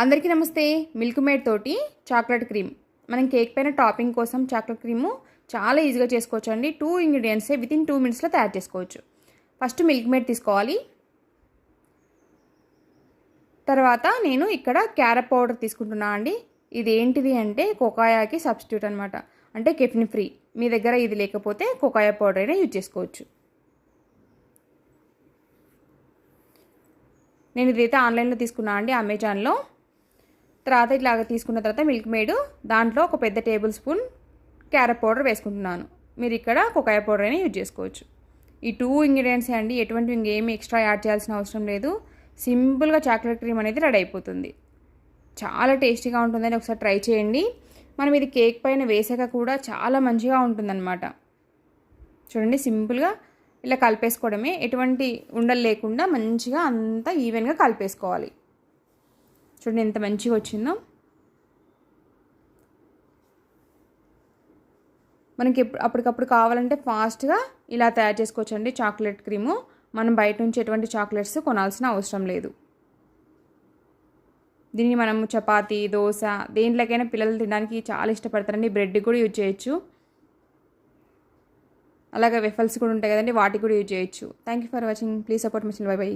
అందరికీ నమస్తే. Milk made తోటి చాక్లెట్ క్రీమ్. మనం కేక్ పైన టాపింగ్ కోసం చాక్లెట్ క్రీము చాలా ఈజీగా చేసుకోవచ్చు అండి టూ ఇంగ్రీడియంట్సే విత్ ఇన్ టూ మినిట్స్లో తయారు చేసుకోవచ్చు. ఫస్ట్ మిల్క్ మేడ్ తీసుకోవాలి. తర్వాత నేను ఇక్కడ క్యారెట్ పౌడర్ తీసుకుంటున్నా అండి. ఇది ఏంటిది అంటే కోకాయాకి సబ్స్టిట్యూట్ అనమాట అంటే కెఫిన్ ఫ్రీ. మీ దగ్గర ఇది లేకపోతే కోకాయా పౌడర్ అయినా యూజ్ చేసుకోవచ్చు. నేను ఇదైతే ఆన్లైన్లో తీసుకున్నా అండి అమెజాన్లో. తర్వాత ఇట్లాగ తీసుకున్న తర్వాత మిల్క్ మేడ్ దాంట్లో ఒక పెద్ద టేబుల్ స్పూన్ క్యారెట్ పౌడర్ వేసుకుంటున్నాను. మీరు ఇక్కడ కొకాయ పౌడర్ అయినా యూజ్ చేసుకోవచ్చు. ఈ టూ ఇంగ్రీడియంట్స్ అండి? ఎటువంటి ఇంకేమి ఎక్స్ట్రా యాడ్ చేయాల్సిన అవసరం లేదు. సింపుల్గా చాక్లెట్ క్రీమ్ అనేది రెడీ అయిపోతుంది. చాలా టేస్టీగా ఉంటుందని ఒకసారి ట్రై చేయండి. మనం ఇది కేక్ పైన వేసాక కూడా చాలా మంచిగా ఉంటుందన్నమాట. చూడండి సింపుల్గా ఇలా కలిపేసుకోవడమే. ఎటువంటి ఉండలు లేకుండా మంచిగా అంతా ఈవెన్గా కలిపేసుకోవాలి. చూడండి ఎంత మంచిగా వచ్చిందో. మనకి అప్పటికప్పుడు కావాలంటే ఫాస్ట్గా ఇలా తయారు చేసుకోవచ్చండి చాక్లెట్ క్రీము మనం బయట నుంచి ఎటువంటి చాక్లెట్స్ కొనాల్సిన అవసరం లేదు. దీన్ని మనం చపాతీ దోశ దేంట్లోకైనా పిల్లలు తినడానికి చాలా ఇష్టపడతారండి. బ్రెడ్ కూడా యూజ్ చేయొచ్చు. అలాగే వెఫల్స్ కూడా ఉంటాయి కదండి వాటికి కూడా యూజ్ చేయొచ్చు. Thank you for watching please support mission bye bye